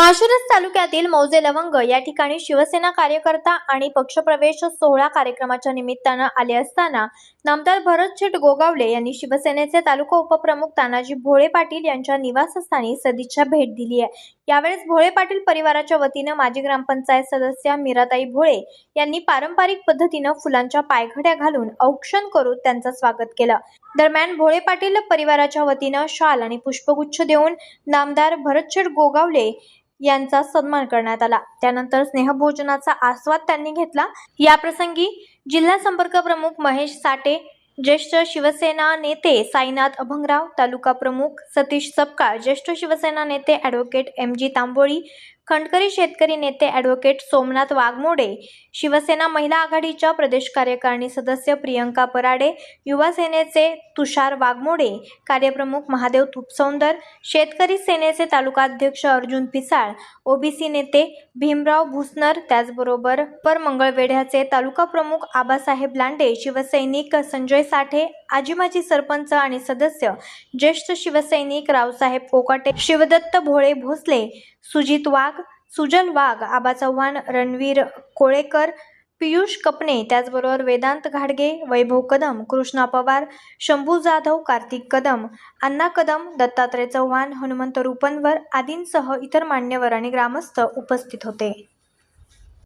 माळशिरस तालुक्यातील मौजे लवंग या ठिकाणी शिवसेना कार्यकर्ता आणि पक्षप्रवेश सोहळा कार्यक्रमाच्या निमित्तानं आले असताना नामदार भरत छेट गोगावले यांनी शिवसेनेचे तालुका उपप्रमुख तानाजी भोळे पाटील यांच्या निवासस्थानी सदिच्छा भेट दिली आहे. यावेळेस भोळे पाटील परिवाराच्या वतीनं माजी ग्रामपंचायत सदस्या मीराताई भोळे यांनी पारंपरिक पद्धतीनं फुलांच्या पायघड्या घालून औक्षण करून त्यांचं स्वागत केलं. दरम्यान भोळे पाटील परिवाराच्या वतीनं शाल आणि पुष्पगुच्छ देऊन नामदार भरतशेठ गोगावले यांचा सन्मान करण्यात आला. त्यानंतर स्नेहभोजनाचा आस्वाद त्यांनी घेतला. या प्रसंगी जिल्हा संपर्क प्रमुख महेश साठे ज्येष्ठ शिवसेना नेते साईनाथ अभंगराव तालुका प्रमुख सतीश सपकाळ ज्येष्ठ शिवसेना नेते ॲडव्होकेट एम जी तांबोळी खंडकरी शेतकरी नेते ॲडव्होकेट सोमनाथ वाघमोडे शिवसेना महिला आघाडीच्या प्रदेश कार्यकारिणी सदस्य प्रियंका पराडे युवा सेनेचे तुषार वाघमोडे कार्यप्रमुख महादेव तुपसौंदर शेतकरी सेनेचे तालुकाध्यक्ष अर्जुन पिसाळ ओबीसी नेते भीमराव भुसनर त्याचबरोबर पर मंगळवेढ्याचे तालुका प्रमुख आबासाहेब लांडे शिवसैनिक संजय साठे आजी माजी सरपंच आणि सदस्य ज्येष्ठ शिवसैनिक रावसाहेब कोकाटे शिवदत्त भोळे भोसले सुजित वाघ सुजन वाघ आबा चव्हाण रणवीर कोळेकर पियुष कपणे त्याचबरोबर वेदांत घाडगे वैभव कदम कृष्णा पवार शंभू जाधव कार्तिक कदम अण्णा कदम दत्तात्रय चव्हाण हनुमंत रुपनवर आदींसह इतर मान्यवर आणि ग्रामस्थ उपस्थित होते.